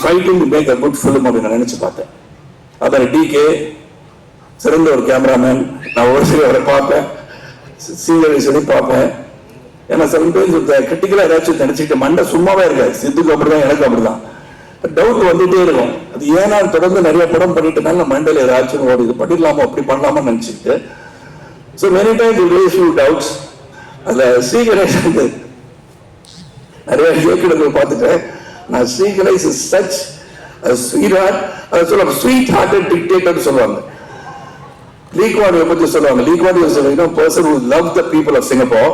Fighting to make a good film அப்படின்னு நான் நினைச்சு பார்த்தேன். அதான் டிகே சிறந்த ஒரு கேமராமேன் நான் ஒரு சில அவரை பார்ப்பேன். சீரியலை சொல்லி பார்ப்பேன். ஏன்னா சம்டைம்ஸ் இந்த கிரிட்டிக்கலாக ஏதாச்சும் நினச்சிக்கிட்டு மண்டை சும்மாவே இருக்காது. சித்துக்கு அப்படிதான் எனக்கு அப்படிதான். டவுட் வந்துட்டே இருக்கும். அது ஏன்னா தொடர்ந்து நிறைய படம் பண்ணிட்டனால மண்டையில ஏதாச்சும் ஓடி இது பண்ணிடலாமா அப்படி பண்ணலாமா நினைச்சுக்கிட்டு. So many time raise you doubts அதுல சீக்கிரம் நிறைய இயக்குநர்கள் பார்த்துட்டேன். நான் Sriganesh is such sweet heart சொல்லுவாங்க ஸ்வீட் ஹார்ட்டட் டிக்டேட்டர் சொல்லுவாங்க. லீக்வாடியை பத்தி சொல்லுவாங்க. லீக்வாடி சொல்லுவாங்க. Person who love the people of Singapore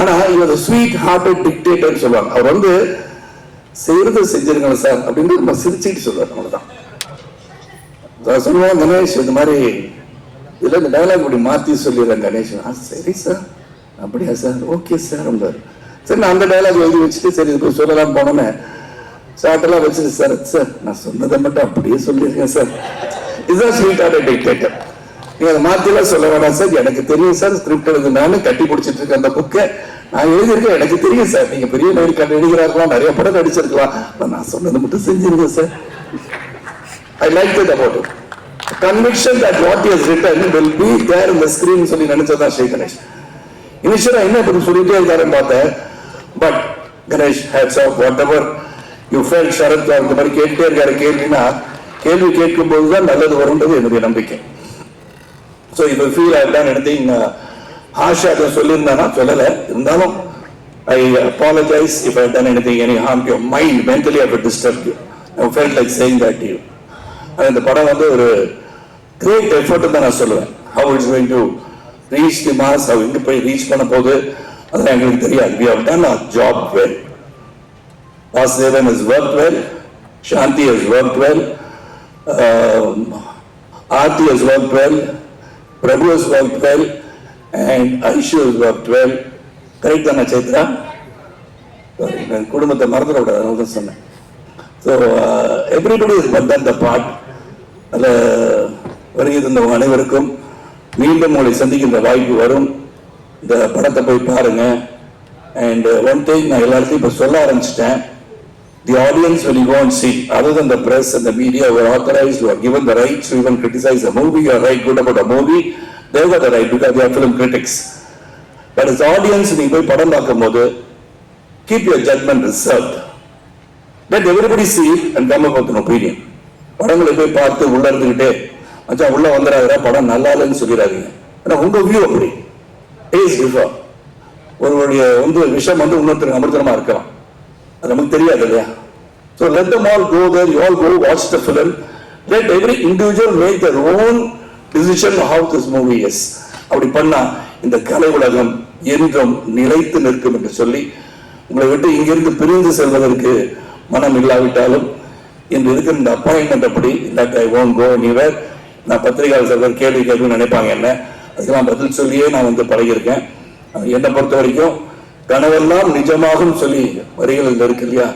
ஆனா இவர் ஸ்வீட் ஹார்ட்டட் டிக்டேட்டர் சொல்லுவாங்க. அவர் வந்து செய்யறது செஞ்சிருக்காங்க சார் அப்படின்னு நம்ம சிரிச்சுட்டு சொல்லுவார் அவ்வளோதான் நான் சொல்லுவேன் கணேஷ் இந்த மாதிரி இதில் இந்த டயலாக் இப்படி மாற்றி சொல்லிடுறேன் கணேஷ். ஆ சரி சார். அப்படியா சார்? ஓகே சார் சரி நான் அந்த டயலாக் எழுதி வச்சுட்டு சரி இது போய் சொல்லலாம் போனோன்னே சாட்டெல்லாம் வச்சுட்டு சார். சார் நான் சொன்னதை மட்டும் அப்படியே சொல்லியிருக்கேன் சார். இதுதான் ஸ்வீட் ஹார்ட்டட் டிக்டேட்டர் நீங்க அதை மாத்திலாம் சொல்ல வேணாம் சார். எனக்கு தெரியும் சார். ஸ்கிரிப்ட் எழுதுனாலும் கட்டி பிடிச்சிட்டு இருக்க அந்த புக்கை நான் எழுதியிருக்கேன். எனக்கு தெரியும் சார். நீங்க பெரிய நடிகர் நடிகரா இருக்கலாம் நிறைய படம் நடிச்சிருக்கலாம். நான் சொன்னதை மட்டும் செஞ்சிருக்கேன் sir. I like that about it conviction that what is written will be there இந்த ஸ்கிரீன் சொல்லி நினைச்சதான் ஸ்ரீ கணேஷ். இனிஷியலா என்ன இப்படி சொல்லிட்டே இருக்காருன்னு பார்த்தேன். But Ganesh hats off whatever you felt Sarath அந்த மாதிரி கேட்டுட்டே இருக்காரு கேள்வினா கேள்வி கேட்கும் போதுதான் நல்லது வரும்ன்றது என்னுடைய நம்பிக்கை. ஸோ இப்போ ஃபீல் ஆகிட்டான் எடுத்தீங்க ஆஷா அதை சொல்லியிருந்தானா? சொல்லலை. இருந்தாலும் I apologise if I done anything any harm mind mentally I disturb you I felt like saying that you இந்த படம் வந்து ஒரு கிரேட் எஃபர்ட் தான் நான் சொல்லுவேன். How it's going to reach the mass அவங்க எங்க போய் ரீச் பண்ண போகுது அதெல்லாம் எங்களுக்கு தெரியாது. We have done our job well Vasudevan has worked well. Shanti has worked well. Um, Aarti has worked well. Prabhu has worked well. And Aishu has worked well. Correct தானே Chaitra? Sorry, நான் குடும்பத்தை மறந்துட கூடாது அதனால தான் சொன்னேன். So everybody is but the part அதில் வருகை தந்தவங்க அனைவருக்கும். மீண்டும் உங்களை சந்திக்கின்ற வாய்ப்பு வரும். இந்த படத்தை போய் பாருங்க. அண்ட் ஒன் திங் நான் எல்லாத்தையும் இப்போ சொல்ல ஆரம்பிச்சிட்டேன். The audience will you go and see, other than the press and the media who are authorized, who are given the right to even criticize a movie you are right good about a movie, they've got the right because they are film critics. But as audience, நீங்க போய் படம் பார்க்கும்போது keep your judgment reserved. Let everybody see and come up with an opinion. படங்களை போய் பார்த்து உள்ள இருந்துகிட்டே மச்சா உள்ள வந்துடாதா படம் நல்லா இல்லைன்னு சொல்லிடாதீங்க ஏன்னா உங்க வியூ அப்படி டேஸ்ட் டிஃபர் ஒருவருடைய வந்து விஷயம் வந்து இன்னொருத்தருக்கு அமிர்தமா இருக்கலாம் அது நமக்கு தெரியாது இல்லையா? So let them all go there you all go watch the film let every individual make their own decision how this movie is அப்படி பண்ணா இந்த கலை உலகம் என்றும் நிலைத்து நிற்கும் என்று சொல்லி உங்களை விட்டு இங்கிருந்து பிரிந்து செல்வதற்கு மனம் இல்லாவிட்டாலும் இன்று இருக்கிற இந்த அப்பாயின்மெண்ட் அப்படி இல்லாட்டி ஐ ஓன் கோ எனிவேர் நான் பத்திரிகையாளர் சிலர் கேள்வி கேள்வி நினைப்பாங்க என்ன? அதுக்கெல்லாம் பதில் சொல்லியே நான் வந்து பழகியிருக்கேன். என்னை பொறுத்த வரைக்கும் கனவெல்லாம் நிஜமாகும் சொல்லி வரிகள் இருக்கு இல்லையா?